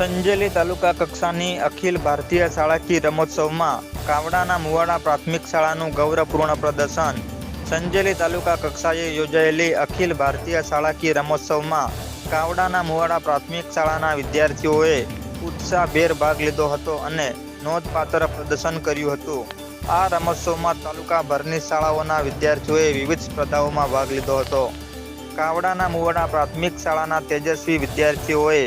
સંજેલી તાલુકા કક્ષાની અખિલ ભારતીય શાળાકીય રમોત્સવમાં કાવડાના મુવાડા પ્રાથમિક શાળાનું ગૌરવપૂર્ણ પ્રદર્શન. સંજેલી તાલુકા કક્ષાએ યોજાયેલી અખિલ ભારતીય શાળાકીય રમોત્સવમાં કાવડાના મુવાડા પ્રાથમિક શાળાના વિદ્યાર્થીઓએ ઉત્સાહભેર ભાગ લીધો હતો અને નોંધપાત્ર પ્રદર્શન કર્યું હતું. આ રમોત્સવમાં તાલુકાભરની શાળાઓના વિદ્યાર્થીઓએ વિવિધ સ્પર્ધાઓમાં ભાગ લીધો હતો. કાવડાના મુવાડા પ્રાથમિક શાળાના તેજસ્વી વિદ્યાર્થીઓએ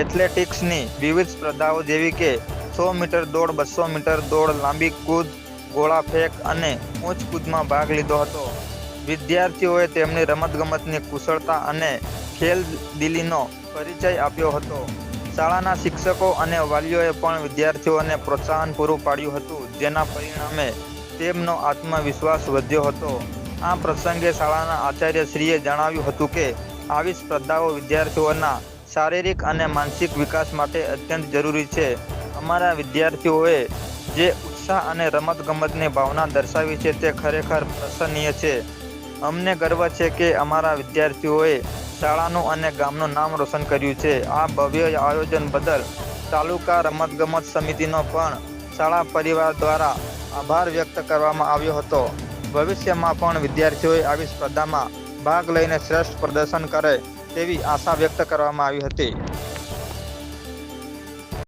એથ્લેટિક્સની વિવિધ સ્પર્ધાઓ જેવી કે સો મીટર દોડ, બસો મીટર દોડ, લાંબી કૂદ, ગોળા ફેંક અને ઊંચ કૂદમાં ભાગ લીધો હતો. વિદ્યાર્થીઓએ તેમની રમતગમતની કુશળતા અને ખેલદિલીનો પરિચય આપ્યો હતો. શાળાના શિક્ષકો અને વાલીઓએ પણ વિદ્યાર્થીઓને પ્રોત્સાહન પૂરું પાડ્યું હતું, જેના પરિણામે તેમનો આત્મવિશ્વાસ વધ્યો હતો. આ પ્રસંગે શાળાના આચાર્યશ્રીએ જણાવ્યું હતું કે, આવી સ્પર્ધાઓ વિદ્યાર્થીઓના શારીરિક અને માનસિક વિકાસ માટે અત્યંત જરૂરી છે. અમારા વિદ્યાર્થીઓએ જે ઉત્સાહ અને રમતગમતની ભાવના દર્શાવી છે તે ખરેખર પ્રશંસનીય છે. અમને ગર્વ છે કે અમારા વિદ્યાર્થીઓએ શાળાનું અને ગામનું નામ રોશન કર્યું છે. આ ભવ્ય આયોજન બદલ તાલુકા રમતગમત સમિતિનો પણ શાળા પરિવાર દ્વારા આભાર વ્યક્ત કરવામાં આવ્યો હતો. ભવિષ્યમાં પણ વિદ્યાર્થીઓએ આવી સ્પર્ધામાં ભાગ લઈને શ્રેષ્ઠ પ્રદર્શન કરે તેવી આશા વ્યક્ત કરવામાં આવી હતી.